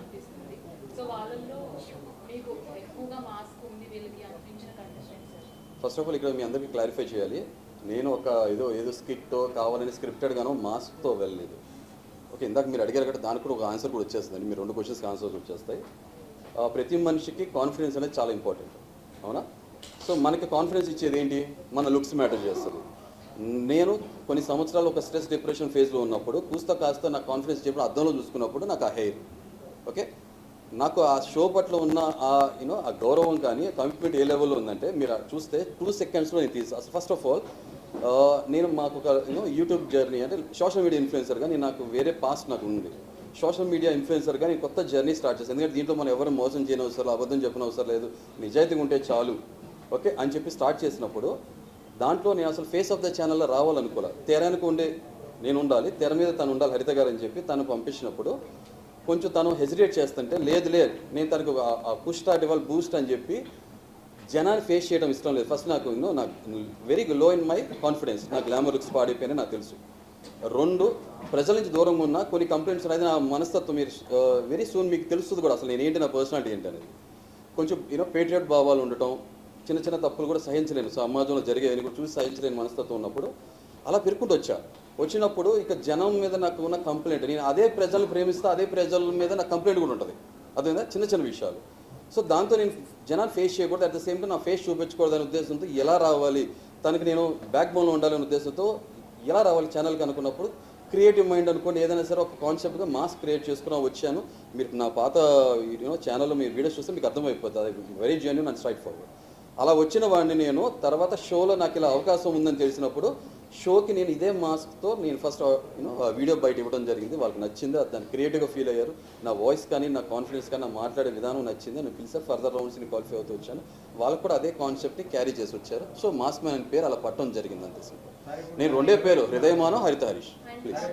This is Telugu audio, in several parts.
అనిపిస్తుంది. సో వాళ్ళల్లో మీకు ఎక్కువగా మాస్క్ ఉంది వీళ్ళకి అనిపించిన కండిషన్ ఫస్ట్ ఆఫ్ ఆల్ ఇక్కడ మీ అందరికీ క్లారిఫై చేయాలి. నేను ఒక ఏదో ఏదో స్కిట్ కావాలని స్క్రిప్టెడ్ గానో మాస్క్తో వెళ్ళలేదు. ఓకే ఇందాక మీరు అడిగారు కదా దానికి కూడా ఒక ఆన్సర్ కూడా వచ్చేస్తుందండి మీరు రెండు క్వశ్చన్స్కి ఆన్సర్స్ వచ్చేస్తాయి. ప్రతి మనిషికి కాన్ఫిడెన్స్ అనేది చాలా ఇంపార్టెంట్ అవునా? సో మనకి కాన్ఫిడెన్స్ ఇచ్చేది ఏంటి? మన లుక్స్ మ్యాటర్ చేస్తుంది. నేను కొన్ని సంవత్సరాలు ఒక స్ట్రెస్ డిప్రెషన్ ఫేజ్లో ఉన్నప్పుడు కూస్త కాస్త నా కాన్ఫిడెన్స్ చెప్పిన అద్దంలో చూసుకున్నప్పుడు నాకు ఆ హెయిర్ ఓకే? నాకు ఆ షో పట్ల ఉన్న ఆ యూనో ఆ గౌరవం కానీ కమిట్మెంట్ ఏ లెవెల్లో ఉందంటే మీరు చూస్తే టూ సెకండ్స్లో నేను తీసి ఫస్ట్ ఆఫ్ ఆల్ నేను మాకు ఒక యూనో యూట్యూబ్ జర్నీ అంటే సోషల్ మీడియా ఇన్ఫ్లుయెన్సర్గా నేను నాకు వేరే పాస్ట్ నాకు ఉంది. సోషల్ మీడియా ఇన్ఫ్లుయెన్సర్గా నేను కొత్త జర్నీ స్టార్ట్ చేస్తాను ఎందుకంటే దీంట్లో మనం ఎవరు మోసం చేయని అవసరం అబద్ధం చెప్పిన అవసరం లేదు నిజాయితీగా ఉంటే చాలు. ఓకే? అని చెప్పి స్టార్ట్ చేసినప్పుడు దాంట్లో నేను అసలు ఫేస్ ఆఫ్ ద ఛానల్లో రావాలనుకోలే. తెరానికి ఉండే నేను ఉండాలి తెర మీద తను ఉండాలి హరిత గారు అని చెప్పి తను పంపించినప్పుడు కొంచెం తను హెజిటేట్ చేస్తుంటే లేదు లేదు నేను తనకు పుష్ స్టార్ట్ ఇవ్వాలి బూస్ట్ అని చెప్పి జనాన్ని ఫేస్ చేయడం ఇష్టం లేదు. ఫస్ట్ నాకు యూనో నాకు very low in my confidence నా గ్లామర్ లుక్స్ పాడైపోయినా నాకు తెలుసు. రెండు ప్రజల నుంచి దూరంగా ఉన్న కొన్ని కంప్లైంట్స్ అనేది నా మనస్తత్వం మీరు వెరీ సూన్ మీకు తెలుస్తుంది కూడా. అసలు నేను ఏంటి నా పర్సనాలిటీ ఏంటి అనేది. కొంచెం యూనో పేట్రియట్ భావాలు ఉండటం చిన్న చిన్న తప్పులు కూడా సహించలేను. సమాజంలో జరిగేవి కూడా చూసి సహించలేని మనస్తత్వం ఉన్నప్పుడు అలా పెరుక్కుంటూ వచ్చా. వచ్చినప్పుడు ఇక జనం మీద నాకు ఉన్న కంప్లైంట్ నేను అదే ప్రజలు ప్రేమిస్తే అదే ప్రజల మీద నాకు కంప్లైంట్ కూడా ఉంటుంది. అదేనా చిన్న చిన్న విషయాలు. సో దాంతో నేను జనాలు ఫేస్ చేయకూడదు అట్ ద సేమ్ టైం నా ఫేస్ చూపించకూడదు అనే ఉద్దేశంతో ఎలా రావాలి తనకి నేను బ్యాక్ బోన్లో ఉండాలనే ఉద్దేశంతో ఎలా రావాలి ఛానల్కి అనుకున్నప్పుడు క్రియేటివ్ మైండ్ అనుకోండి ఏదైనా సరే ఒక కాన్సెప్ట్గా మాస్ క్రియేట్ చేసుకుని వచ్చాను. మీరు నా పాత యూనో ఛానల్లో మీరు వీడియోస్ చూస్తే మీకు అర్థమైపోతుంది. Very genuine and straightforward అలా వచ్చిన వాడిని నేను తర్వాత షోలో నాకు ఇలా అవకాశం ఉందని తెలిసినప్పుడు షోకి నేను ఇదే మాస్క్తో నేను ఫస్ట్ యూనో వీడియో బయట ఇవ్వడం జరిగింది. వాళ్ళకి నచ్చింది దాన్ని క్రియేటివ్గా ఫీల్ అయ్యారు. నా వాయిస్ కానీ నా కాన్ఫిడెన్స్ కానీ నా మాట్లాడే విధానం నచ్చింది నేను పిలిస్తే ఫర్దర్ రౌండ్స్ని క్వాలిఫై అవుతూ వచ్చాను. వాళ్ళకు కూడా అదే కాన్సెప్ట్ని క్యారీ చేసి వచ్చారు. సో మాస్క్ మ్యాన్ పేరు అలా పట్టడం జరిగింది అంతే. నేను రెండే పేరు హృదయమానం హరిత హరీష్. ప్లీజ్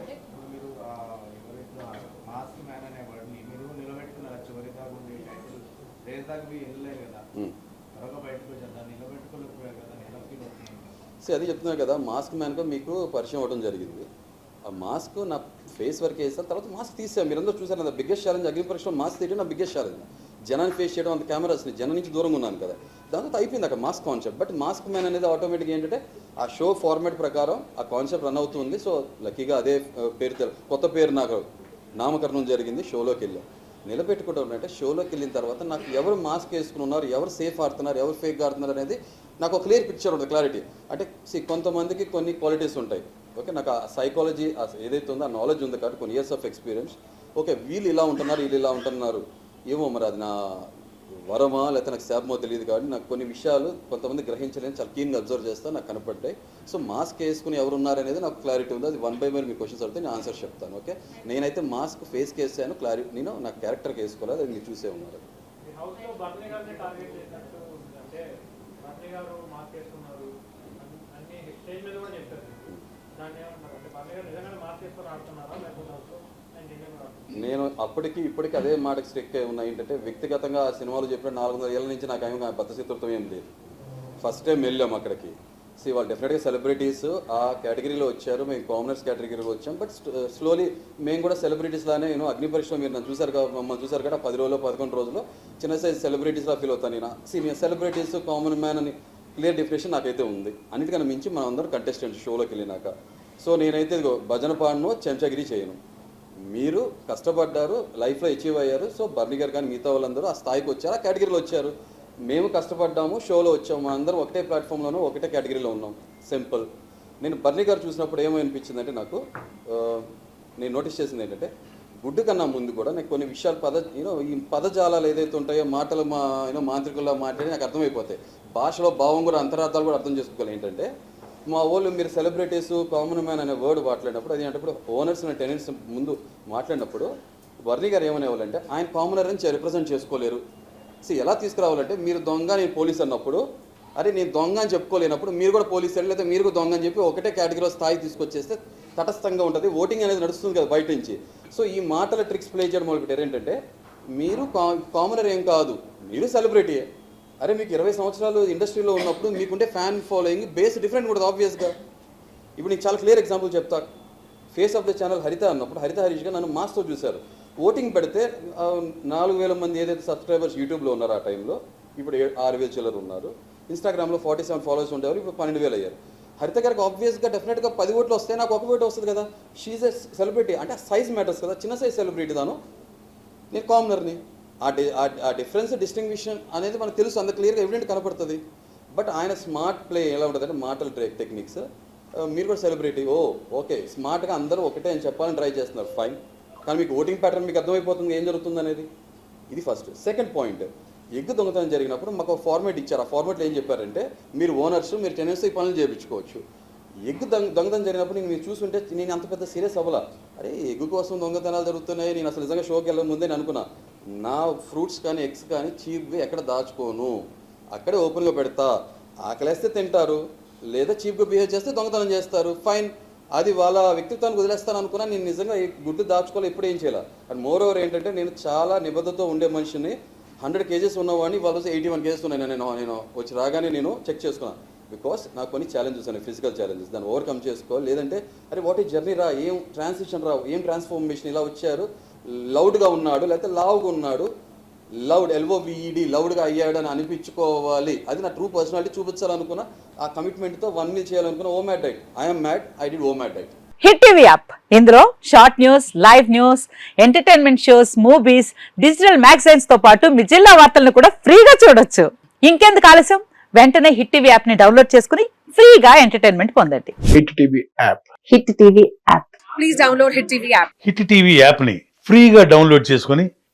సో అది చెప్తున్నారు కదా మాస్క్ మ్యాన్గా మీకు పరిచయం అవ్వడం జరిగింది. ఆ మాస్క్ నా ఫేస్ వరకు వేసాను తర్వాత మాస్క్ తీసాను మీరందరూ చూసారు నా బిగ్గెస్ట్ ఛాలెంజ్ అగ్ని పరీక్షలో మాస్క్ తీయడం నా బిగ్గెస్ట్ ఛాలెంజ్ జనాన్ని ఫేస్ చేయడం అంత కెమెరాస్ని జనం నుంచి దూరంగా ఉన్నాను కదా. దాంతో అయిపోయింది అక్కడ mask concept but mask man అనేది ఆటోమేటిక్గా ఏంటంటే ఆ షో ఫార్మాట్ ప్రకారం ఆ కాన్సెప్ట్ రన్ అవుతుంది. సో లక్కీగా అదే పేరు కొత్త పేరు నాకు నామకరణం జరిగింది షోలోకి వెళ్ళాం. నిలబెట్టుకుంటూ అంటే షోలోకి వెళ్ళిన తర్వాత నాకు ఎవరు మాస్క్ వేసుకుని ఉన్నారు ఎవరు సేఫ్ ఆడుతున్నారు ఎవరు ఫేక్ ఆడుతున్నారు అనేది నాకు ఒక క్లియర్ పిక్చర్ ఉంటుంది క్లారిటీ అంటే సి కొంతమందికి కొన్ని క్వాలిటీస్ ఉంటాయి. ఓకే నాకు ఆ సైకాలజీ ఏదైతే ఉందో ఆ నాలెడ్జ్ ఉంది కాబట్టి కొన్ని ఇయర్స్ ఆఫ్ ఎక్స్పీరియన్స్ ఓకే వీళ్ళు ఇలా ఉంటున్నారు వీళ్ళు ఇలా ఉంటున్నారు. ఏమో మరి అది నా వరమా లేకపోతే నాకు శాపమో తెలియదు కాబట్టి నాకు కొన్ని విషయాలు కొంతమంది గ్రహించలేని చాలా కీన్గా అబ్జర్వ్ చేస్తా నాకు కనపడ్డాయి. సో మాస్క్ వేసుకుని ఎవరు ఉన్నారనేది నాకు క్లారిటీ ఉంది. అది వన్ బై వన్ మీ క్వశ్చన్స్ అడిగితే నేను ఆన్సర్ చెప్తాను ఓకే నేనైతే మాస్క్ ఫేస్కి వేసాను క్లారిటీ నేను నా క్యారెక్టర్కి వేసుకోలేదు అది మీరు చూసే ఉన్నారు. నేను అప్పటికి ఇప్పటికి అదే మాటకి స్ట్రిక్ అయి ఉన్నాయి. ఏంటంటే వ్యక్తిగతంగా ఆ సినిమాలు చెప్పిన నాలుగు వందల ఏళ్ళ నుంచి నాకు ఏమి బద్దశత్రుత్వం ఏం లేదు. ఫస్ట్ టైం వెళ్ళాం అక్కడికి. సి వాళ్ళు డెఫినెట్గా సెలబ్రిటీస్ ఆ కేటగిరీలో వచ్చారు. మేము కామనర్స్ కేటగిరీలో వచ్చాం. బట్ స్లోలీ uh, మేము కూడా సెలబ్రిటీస్ లానే నేను అగ్ని పరీక్షలో మీరు నన్ను చూసారు కదా మమ్మల్ని చూసారు కదా పది రోజులు పదకొండు రోజులు చిన్న సైజ్ సెలబ్రిటీస్లా ఫీల్ అవుతాను నేను. సీనియర్ సెలబ్రిటీస్ కామన్ మ్యాన్ అని క్లియర్ డిఫినేషన్ నాకైతే ఉంది. అన్నిటికన్నా మించి మనం అందరం కంటెస్టెంట్ షోలోకి వెళ్ళినాక. సో నేనైతే భజన పాడను చెంచగిరి చేయను. మీరు కష్టపడ్డారు లైఫ్లో అచీవ్ అయ్యారు. సో బర్నిగర్ గారు కానీ మిగతా వాళ్ళందరూ ఆ స్థాయికి వచ్చారు ఆ కేటగిరీలో వచ్చారు. మేము కష్టపడ్డాము షోలో వచ్చాము మా అందరం ఒకటే ప్లాట్ఫామ్లోనూ ఒకటే కేటగిరీలో ఉన్నాం. సింపుల్. నేను బర్నీ గారు చూసినప్పుడు ఏమనిపించిందంటే నాకు నేను నోటీస్ చేసింది ఏంటంటే గుడ్డు కన్నా ముందు కూడా నాకు కొన్ని విషయాలు పద యూనో ఈ పదజాలాలు ఏదైతే ఉంటాయో మాటలు మా యూనో మాంత్రికుల్లో మాట్లాడి నాకు అర్థమైపోతాయి. భాషలో భావం కూడా అంతరార్థాలు కూడా అర్థం చేసుకోవాలి. ఏంటంటే మా వాళ్ళు మీరు సెలబ్రిటీస్ కామన్ మ్యాన్ అనే వర్డ్ మాట్లాడినప్పుడు అది అంటే ఓనర్స్ అనే టెనెంట్స్ ముందు మాట్లాడినప్పుడు వర్ణి గారు ఏమనేవాళ్ళంటే ఆయన కామనర్ అని రిప్రజెంట్ చేసుకోలేరు. సో ఎలా తీసుకురావాలంటే మీరు దొంగ నేను పోలీస్ అన్నప్పుడు అరే నేను దొంగ అని చెప్పుకోలేనప్పుడు మీరు కూడా పోలీస్ అండి లేదా మీరు కూడా దొంగ అని చెప్పి ఒకటే కేటగిరీలో స్థాయి తీసుకొచ్చేస్తే తటస్థంగా ఉంటుంది. ఓటింగ్ అనేది నడుస్తుంది కదా బయట నుంచి. సో ఈ మాటల ట్రిక్స్ ప్లే చేయడం మొదలుపెట్టారు. ఏంటంటే మీరు కా కామనర్ ఏం కాదు. మీరు సెలబ్రిటీయే అరే మీకు ఇరవై సంవత్సరాలు ఇండస్ట్రీలో ఉన్నప్పుడు మీకుంటే ఫ్యాన్ ఫాలోయింగ్ బేస్ డిఫరెంట్ కూడా ఆబ్వియస్గా ఇప్పుడు నేను చాలా క్లియర్ ఎగ్జాంపుల్ చెప్తా. Face of the channel Haritha అన్నప్పుడు హరిత హరీష్గా నన్ను మాస్తో చూశారు. ఓటింగ్ పెడితే నాలుగు వేల మంది ఏదైతే సబ్స్క్రైబర్స్ యూట్యూబ్లో ఉన్నారో ఆ టైంలో ఇప్పుడు ఏ- ఆరు వేల చిల్లర ఉన్నారు. ఇన్స్టాగ్రామ్లో ఫార్టీ సెవెన్ ఫాలోవర్స్ ఉండేవారు ఇప్పుడు పన్నెండు వేలు అయ్యారు. హరిత గారికి ఆబ్వియస్గా డెఫినెట్గా పది ఓట్లు వస్తే నాకు ఒక ఓటు వస్తుంది కదా. షీజ్ ఎ సెలబ్రిటీ అంటే సైజ్ మ్యాటర్స్ కదా. చిన్న సైజ్ సెలబ్రిటీ తాను. నేను కామనర్ని ఆ డి ఆ- ఆ డిఫరెన్స్ డిస్టింగ్విషన్ అనేది మనకు తెలుసు అంత క్లియర్గా ఎవిడెంట్ కనపడుతుంది. బట్ ఆయన స్మార్ట్ ప్లే ఎలా ఉంటుంది అంటే మాటల టెక్నిక్స్ మీరు కూడా సెలబ్రిటీ ఓ ఓకే స్మార్ట్గా అందరూ ఒకటే అని చెప్పాలని ట్రై చేస్తున్నారు ఫైన్ కానీ మీకు ఓటింగ్ ప్యాటర్న్ మీకు అర్థమైపోతుంది ఏం జరుగుతుంది అనేది. ఇది ఫస్ట్ సెకండ్ పాయింట్ ఎగ్గు దొంగతనం జరిగినప్పుడు మాకు ఒక ఫార్మేట్ ఇచ్చారు. ఆ ఫార్మేట్లో ఏం చెప్పారంటే మీరు ఓనర్స్ మీరు టెనెన్స్ ఈ పనులు చేయించుకోవచ్చు. ఎగ్గు దొంగ దొంగతనం జరిగినప్పుడు నేను మీరు చూసుంటే నేను అంత పెద్ద సీరియస్ అవ్వాల. అరే ఎగ్గు కోసం దొంగతనాలు జరుగుతున్నాయి నేను అసలు నిజంగా షోకి వెళ్ళక ముందే నేను అనుకున్నా. నా ఫ్రూట్స్ కానీ ఎగ్స్ కానీ చీప్గా ఎక్కడ దాచుకోను. అక్కడే ఓపెన్గా పెడతా. ఆకలేస్తే తింటారు. లేదా చీప్గా బిహేవ్ చేస్తే దొంగతనం చేస్తారు. ఫైన్ అది వాళ్ళ వ్యక్తిత్వానికి వదిలేస్తాను అనుకున్నా నేను నిజంగా ఈ గుడ్డు దాచుకోవాలి ఎప్పుడు ఏం చేయాలి? అండ్ మోర్ ఓవర్ ఏంటంటే నేను చాలా నిబద్ధతో ఉండే మనిషిని హండ్రెడ్ కేజెస్ ఉన్నవాడిని వాళ్ళు ఎయిటీ వన్ కేజెస్ ఉన్నాయి. నేను నేను వచ్చి రాగానే నేను చెక్ చేసుకున్నాను బికాస్ నాకు కొన్ని ఛాలెంజెస్ ఉన్నాయి ఫిజికల్ ఛాలెంజెస్ దాన్ని ఓవర్కమ్ చేసుకోవాలి. లేదంటే అరే వాట్ ఈ జర్నీ రా ఏం ట్రాన్సిషన్ రా ఏం ట్రాన్స్ఫర్మేషన్ ఇలా వచ్చారు. లౌడ్గా ఉన్నాడు లేకపోతే లావుగా ఉన్నాడు. లౌడ్ ఎల్ఓవిఈడి లౌడ్గా అయ్యాడని అనిపించుకోవాలి. అది నా ట్రూ పర్సనాలిటీ చూపించాలనుకున్నా ఆ కమిట్మెంట్తో వన్ మీల్ చేయాలనుకున్న OMAD diet. I'm mad I D OMAD diet. Hit TV app. ఇందులో short news live news entertainment shows movies digital మ్యాగజైన్స్తో పాటు మీ జిల్లా వార్తలను కూడా ఫ్రీగా చూడొచ్చు. ఇంకెందుకు ఆలస్యం? వెంటనే హిట్ టీవీ యాప్ని డౌన్లోడ్ చేసుకుని ఫ్రీగా ఎంటర్టైన్మెంట్ పొందండి. Hit TV app. Hit TV app. Hit TV యాప్ని ఫ్రీగా డౌన్లోడ్ చేసుకొని